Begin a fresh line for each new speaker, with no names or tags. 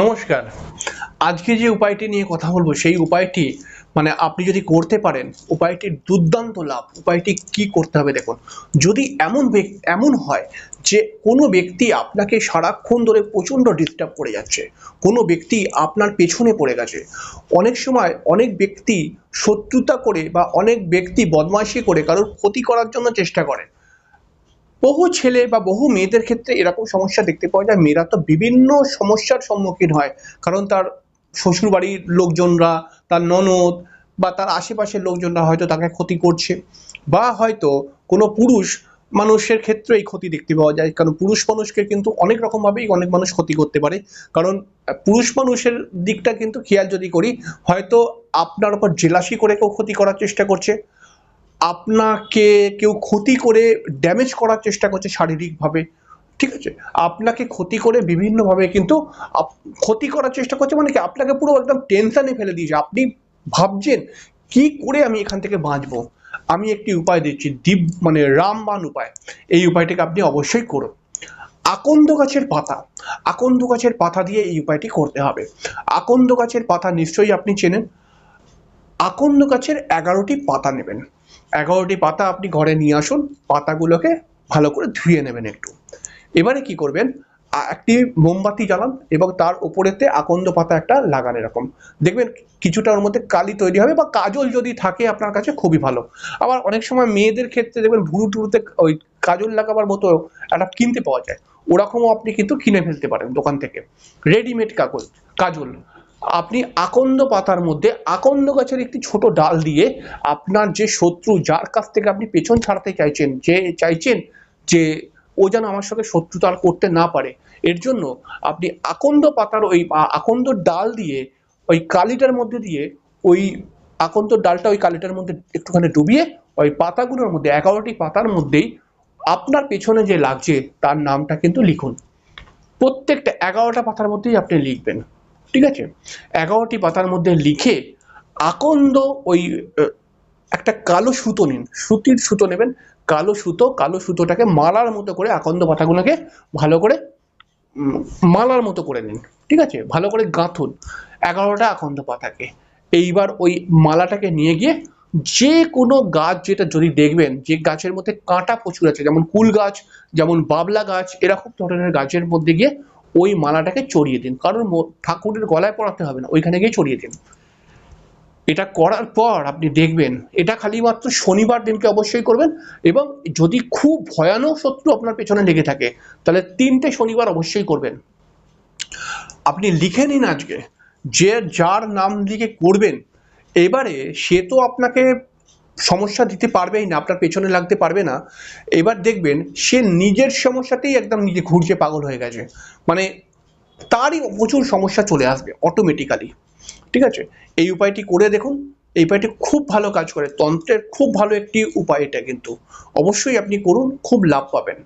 নমস্কার। আজকে যে উপায়টি নিয়ে কথা বলব, সেই উপায়টি মানে আপনি যদি করতে পারেন উপায়টির দুর্দান্ত লাভ। উপায়টি কি করতে হবে দেখুন। যদি এমন এমন হয় যে কোনো ব্যক্তি আপনাকে সারাক্ষণ ধরে প্রচণ্ড ডিস্টার্ব করে যাচ্ছে, কোনো ব্যক্তি আপনার পেছনে পড়ে গেছে, অনেক সময় অনেক ব্যক্তি শত্রুতা করে বা অনেক ব্যক্তি বদমাইশি করে কারোর ক্ষতি করার জন্য চেষ্টা করে বহু ছেলে বা বহু মেয়েদের ক্ষেত্রে এরকম সমস্যা দেখতে পাওয়া যায়। মেয়েরা তো বিভিন্ন সমস্যার সম্মুখীন হয়। কারণ তার শ্বশুরবাড়ির লোকজনরা, তার ননদ বা তার আশেপাশের লোকজনরা হয়তো তাকে ক্ষতি করছে বা হয়তো কোনো পুরুষ মানুষের ক্ষেত্রে এই ক্ষতি দেখতে পাওয়া যায়। কারণ পুরুষ মানুষকে কিন্তু অনেক রকমভাবেই অনেক মানুষ ক্ষতি করতে পারে। কারণ পুরুষ মানুষের দিকটা কিন্তু খেয়াল যদি করি, হয়তো আপনার উপর জেলাসি করে কেউ ক্ষতি করার চেষ্টা করছে। আপনাকে কেউ ক্ষতি করে ড্যামেজ করার চেষ্টা করছে শারীরিকভাবে, ঠিক আছে? আপনাকে ক্ষতি করে বিভিন্নভাবে কিন্তু ক্ষতি করার চেষ্টা করছে মানে কি? আপনাকে পুরো একদম টেনশানে ফেলে দিয়েছে। আপনি ভাবছেন, কি করে আমি এখান থেকে বাঁচবো? আমি একটি উপায় দিচ্ছি দীপ মানে রামবান উপায়। এই উপায়টিকে আপনি অবশ্যই করুন। আকন্দ গাছের পাতা। আকন্দ গাছের পাতা দিয়ে এই উপায়টি করতে হবে। আকন্দ গাছের পাতা নিশ্চয়ই আপনি চেনেন। আকন্দ গাছের এগারোটি পাতা নেবেন। এগারোটি পাতা আপনি ঘরে নিয়ে আসুন, পাতাগুলোকে ভালো করে ধুয়ে নেবেন একটু। এবারে কি করবেন? একটি মোমবাতি জ্বালান এবং তার উপরেতে আকন্দ পাতা একটা লাগান এরকম। দেখবেন কিছুটা ওর মধ্যে কালি তৈরি হবে বা কাজল যদি থাকে আপনার কাছে খুবই ভালো। আবার অনেক সময় মেয়েদের ক্ষেত্রে দেখবেন ভুরু টুরুতে ওই কাজল লাগাবার মতো একটা কিনতে পাওয়া যায়। ওরকমও আপনি কিন্তু কিনে ফেলতে পারেন দোকান থেকে। রেডিমেড কাগজ, কাজল। আপনি আকন্দ পাতার মধ্যে আকন্দ গাছের একটি ছোট ডাল দিয়ে আপনার যে শত্রু, যার কাছ থেকে আপনি পেছন ছাড়াতে চাইছেন, যে চাইছেন যে ও যেন আমার সাথে শত্রুতা আর করতে না পারে, এর জন্য আপনি আকন্দ পাতার ওই আকন্দ ডাল দিয়ে ওই কালিটার মধ্যে দিয়ে ওই আকন্দ ডালটা ওই কালিটার মধ্যে একটুখানি ডুবিয়ে ওই পাতাগুলোর মধ্যে, এগারোটি পাতার মধ্যেই আপনার পেছনে যে লাগছে, তার নামটা কিন্তু লিখুন। প্রত্যেকটা এগারোটা পাতার মধ্যেই আপনি লিখবেন। ঠিক আছে? এগারোটি পাতার মধ্যে লিখে আকন্দ ওই একটা কালো সুতো নিন। সুতির সুতো নেবেন। কালো সুতো, কালো সুতোটাকে মালার মতো করে আকন্দ পাতাগুলোকে ভালো করে মালার মতো করে নিন। ঠিক আছে? ভালো করে গাঁথুন এগারোটা আকন্দ পাতাকে। এইবার ওই মালাটাকে নিয়ে গিয়ে যে কোনো গাছ যেটা যদি দেখবেন, যে গাছের মধ্যে কাঁটা প্রচুর আছে, যেমন কুল গাছ, যেমন বাবলা গাছ, এরকম ধরনের গাছের মধ্যে গিয়ে ওই মালাটাকে চড়িয়ে দিন। কারণ ঠাকুরের গলায় পড়াতে হবে না, ওইখানে গিয়ে চড়িয়ে দিন। এটা করার পর আপনি দেখবেন, এটা খালি মাত্র শনিবার দিনকে অবশ্যই করবেন এবং যদি খুব ভয়ানক শত্রু আপনার পেছনে লেগে থাকে, তাহলে তিনটে শনিবার অবশ্যই করবেন। আপনি লিখে নিন আজকে, যে যার নাম লিখে করবেন, এবারে সে তো আপনাকে সমস্যা দিতে পারবেই না, আপনার পেছনে লাগতে পারবে না। এবার দেখবেন, সে নিজের সমস্যাতেই একদম নিজে ঘুরছে, পাগল হয়ে গেছে। মানে তারই প্রচুর সমস্যা চলে আসবে অটোমেটিক্যালি ঠিক আছে? এই উপায়টি করে দেখুন। এই উপায়টি খুব ভালো কাজ করে। তন্ত্রের খুব ভালো একটি উপায় এটা কিন্তু। অবশ্যই আপনি করুন, খুব লাভ পাবেন।